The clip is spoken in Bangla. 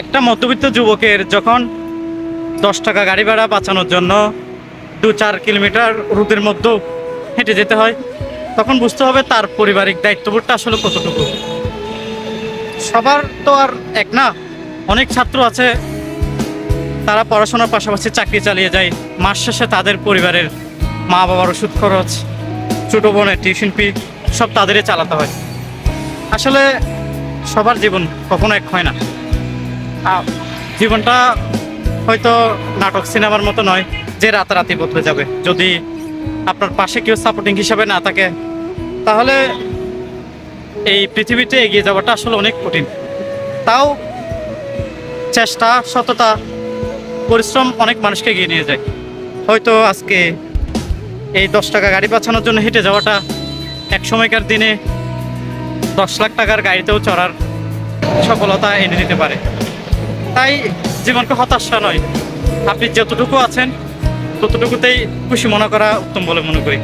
একটা মধ্যবিত্ত যুবকের যখন দশ টাকা গাড়ি ভাড়া বাঁচানোর জন্য দু চার কিলোমিটার রুটের মধ্যেও হেঁটে যেতে হয়, তখন বুঝতে হবে তার পারিবারিক দায়িত্ববোধটা আসলে কতটুকু। সবার তো আর এক না, অনেক ছাত্র আছে, তারা পড়াশোনার পাশাপাশি চাকরি চালিয়ে যায়, মাস শেষে তাদের পরিবারের মা বাবার ওষুধ খরচ, ছোটো বোনের টিউশন ফি, সব তাদেরই চালাতে হয়। আসলে সবার জীবন কখনো এক হয় না। জীবনটা হয়তো নাটক সিনেমার মতো নয়, যে রাতারাতি বদলে যাবে। যদি আপনার পাশে কেউ সাপোর্টিং হিসাবে না থাকে, তাহলে এই পৃথিবীতে এগিয়ে যাওয়াটা আসলে অনেক কঠিন। তাও চেষ্টা, সততা, পরিশ্রম অনেক মানুষকে এগিয়ে নিয়ে যায়। হয়তো আজকে এই দশ টাকা গাড়ি বাঁচানোর জন্য হেঁটে যাওয়াটা এক সময়কার দিনে দশ লাখ টাকার গাড়িতেও চড়ার সফলতা এনে দিতে পারে। তাই জীবনকে হতাশা নয়। আপনি যতটুকু আছেন, ততটুকুতেই খুশি মনে করা উত্তম বলে মনে করি।